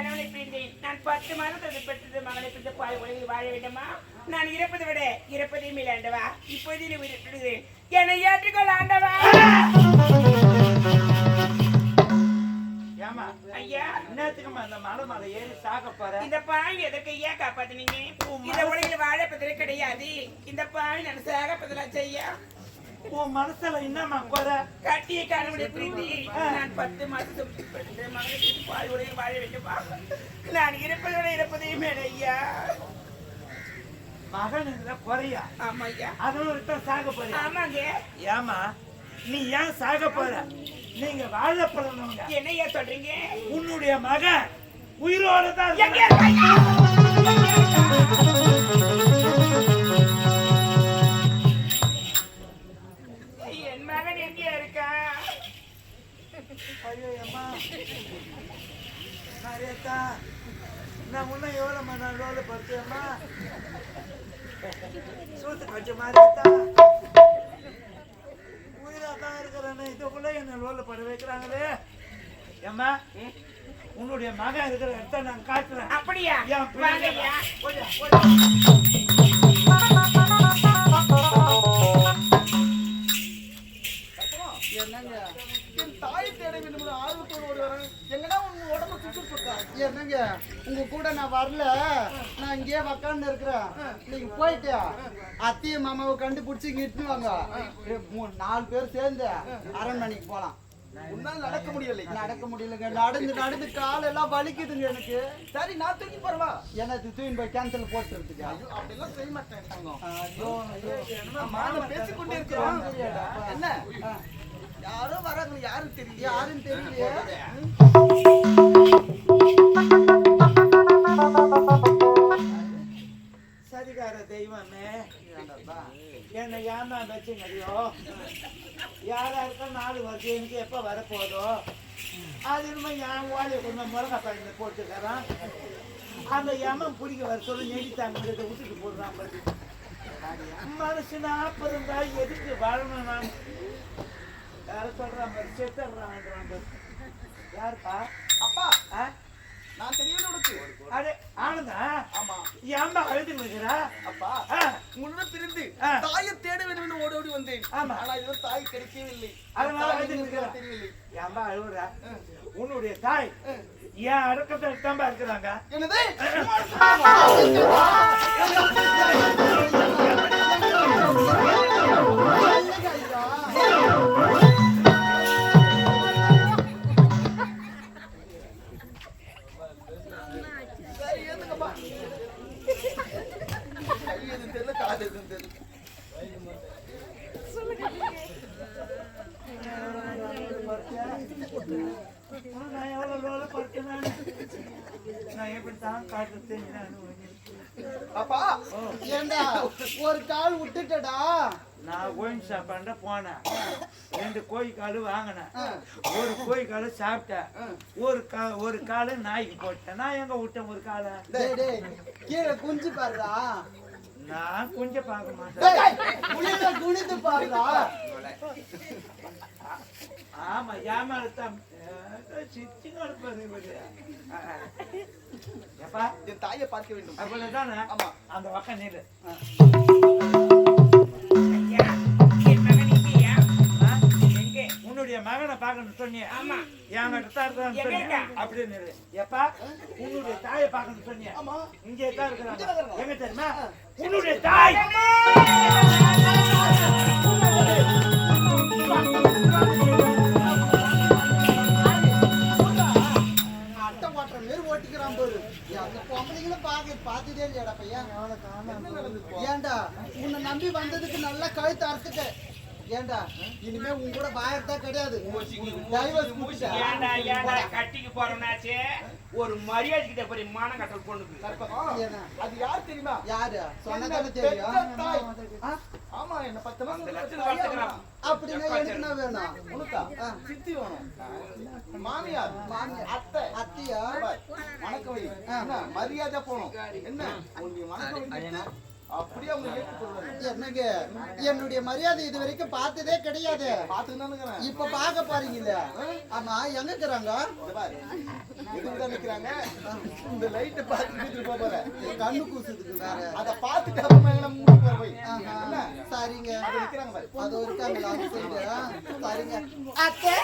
கணவனை பிரிந்தேன் நான் பத்து மாதம் தந்து பெற்றது மகனை பிரிந்த பாய் உலகில் வாழ வேண்டுமா? நான் இறப்பதை விட இறப்பதே மேல் ஆண்டவா இப்போது நீ உயிரிட்டுகிறேன் என்னை ஏற்றுக்கொள் ஆண்டவா. ஐயா. என்னத்துக்குமா அந்த மலை மலை ஏறி சாக போற? இந்த பாய் எதற்கு ஏன் காப்பாத்தினீங்க? இந்த உலகில் வாழப்பதிலே கிடையாது. இந்த பாய் நான் சாகப்பதிலா செய்ய உன் மனசுல என்னம்மா குறை? கட்டிய கணவனை பிரிந்து நான் பத்து மாதம் பெற்றது மகனை பிரிந்து பாய் உலகில் வாழ வேண்டுமா நான் இறப்பதே மேல் ஐயா. மகன் இதுல குறையா? ஆமா ஐயா. அதனால தான் சாக போறியா? ஆமாங்க. ஏமா நீ ஏன் சாக போற? நீங்க வாழ பிறந்தவங்க. என்னையா சொல்றீங்க? உன்னுடைய மகன் உயிரோட தான் நிறையத்தா நான் முன்ன எவ்வளோ மணி ரோல படுத்தேம்மா சூத்துக்கு வச்ச மாதிரியாத்தா உயிரா தான் இருக்கிறேன்னு இதுக்குள்ள என்ன ரோல பட வைக்கிறாங்களே. ஏம்மா உன்னுடைய மகன் இருக்கிற இடத்த நான் காட்டுறேன். அப்படியா? ஏன் நான் வரல. நான் இங்கேயே உக்காந்து இருக்கிறேன். நீங்க போயிட்டு அத்தையும் மாமாவை கண்டுபிடிச்சி இங்க இட்டுன்னு வாங்க. ரெ- மூணு நாலு பேர் சேர்ந்து அரண்மனைக்கு போலாம். உன்னால் நடக்க முடியலை. நடக்க முடியலங்க. நடந்து நடந்து கால் எல்லாம் வலிக்குதுங்க எனக்கு. சரி நான் தூக்கி போறவா எனக்கு தூயின் போய் கேன்சல் போட்டுறதுக்கு? அப்படிலாம் செய்ய மாட்டேன் பேசிக்கொண்டே இருக்கிறோம். என்ன? யாரோ வராங்க யாரும் தெரியல யாருன்னு தெரியலையே. எனக்கு எப்போ வரப்போதோ? அது இனிமே என் ஓலையை கொஞ்சம் முருங்கை பழத்தை போட்டுக்கிறேன். அந்த எமன் பிடிக்க வர சொல்லி நெடித்தாங்க விட்டுட்டு போடுறான் பாரு. மனுஷனா பிறந்தா எதுக்கு வாழணும் நான் யார சொல்றான் பாரு. செத்துறான் யாருப்பா? அப்பா ஆ? நான் தெரியல உனக்கு. அடே ஆனந்தா ஆமா. ஏன்பா அழுது நிற்கிறா அப்பா உன்னுடன் பிரிந்து. தாயை தேட வேண்டும் என்று ஓடி ஓடி வந்தேன். ஆமா. ஆனா இதுவரை தாய் கிடைக்கவில்லை. அதனால தாய் அழுது நிற்கிறா. தெரியவில்லை. ஏன்பா உன்னுடைய தாய் ஏன் அடக்கத்தை தான்பா இருக்கிறாங்க. என்னது? தெரியல நான் எவ்வளவு வேலை பார்த்தேன் நானு. நான் எப்படி தான் காட்டு தெரிஞ்சானு அப்பா ஏண்டா ஒரு கால் விட்டுட்டடா? நான் கோயின் சாப்பாண்ட போனேன். ரெண்டு கோழி கால் வாங்கினேன் ஒரு கோழி கால் சாப்பிட்டேன் ஒரு கா ஒரு கால் நாய்க்கு போட்டேன். நான் எங்க விட்டேன் ஒரு காலை? கீழே குஞ்சு பாருடா. நான் கொஞ்சம் பார்க்க மாட்டேன். கீழே குனிந்து பாருடா. ஆமா ஏமாத்தான் இருப்பாரு இவரு. எப்பா என் தாயை பார்க்க வேண்டும். அவ்வளவுதானே? ஆமா. அந்த பக்கம் நில்லு. எங்கே உன்னுடைய மகனை பார்க்கணும்னு சொன்னியே. ஆமா. என்கிட்ட தான் இருக்கிறான்னு எங்க சொன்னியே. இருக்கா? அப்படியே நில்லு எப்பா உன்னுடைய தாயை பார்க்கணும்னு சொன்னியே. ஆமா. இங்கே தான் இருக்கிறாங்க. எங்க தெரியுமா? உன்னுடைய தாய். ஏன்டா உன்னை நம்பி வந்ததுக்கு நல்லா கழுத்து அறுத்துட்ட ஏன்டா இனிமே உன் கூட பாயத்தா கிடையாது. கட்டிக்கு போறோம்னாச்சே ஒரு மரியாதை கிட்ட போய் மானம் கட்டல் பொண்ணுக்கு அது யார் தெரியுமா? யாரு? சொன்னதானே என்ன தெரியும்? ஆமா என்ன பத்து மாசம். அப்படின்னா எனக்கு என்ன வேணும்? உனக்கா? சித்தி வேணும். மாமியார். மாமியார். அத்தை. அத்தியா? வணக்கம் மரியாதை போகணும். என்ன? உன்னுடைய வணக்கம் அப்படியே அவங்க ஏற்றுக்கொள்வாங்க என்னங்க? என்னுடைய மரியாதை இது வரைக்கும் பார்த்ததே கிடையாது. இப்ப பார்க்க போறீங்கல்ல? ஆமா எங்க இருக்கிறாங்க? எதுக்கு நிக்கிறாங்க? இந்த லைட்டை பார்த்து வீட்டுக்கு போக போறேன் கண்ணு கூசுதுக்கு வேற. அதை பார்த்துட்டு அப்புறமா மூணு பேர் போய்? சரிங்க. அது நிக்கிறாங்க பாரு. அது இருக்காங்களா அது சரிங்க. சரிங்க. அத்தை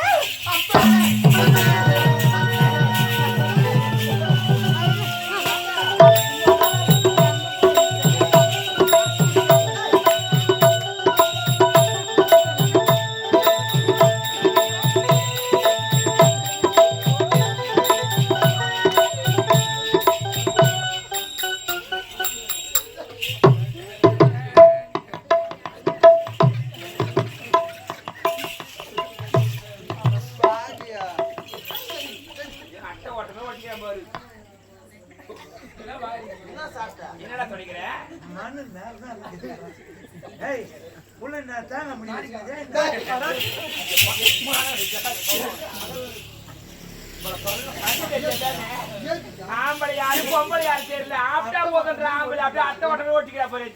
என்னடா துடைக்கிற மண்ணு மேல தான் இருக்குது. ஏய், உள்ள நான் தாங்க முடியாது ஆம்பளை யாரு பொம்பளை யாரு தெரியல ஆப்டா போகின்ற ஆம்பளை அப்படியே அட்டை ஓட்டமே ஓட்டிக்கிறா அவன்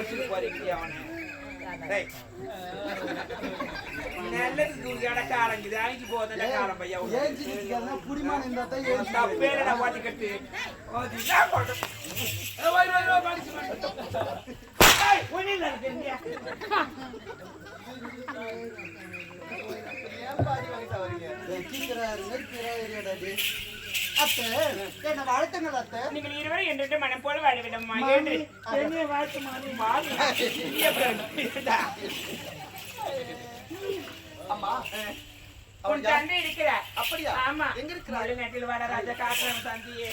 இப்ப அங்க ஓடிட்டு போறீங்க அவனை டேய். நல்லது தூக்கியாட காலங்குது அழிஞ்சு போதா காலம் பையா உனக்கு. ஏஞ்சி நிக்கிறதா புடிமான இந்த தான் ஏஞ்சி தப்பே இல்லடா பாட்டி கட்டு ஓதி நான் போட்டேன் அத்தை என்ன வாழ்த்துங்கள் அத்தை? நீங்கள் இருவரும் என்று மனம் போல வாழ என்று. என்னைய வாழ்த்து மாறி இருக்கிட்டா? அம்மா உன் தந்தை இருக்கிறார். அப்படியா? ஆமா. எங்க இருக்கிறார்? நாட்டில் வட ராஜா காக்கிரம் தந்தையே.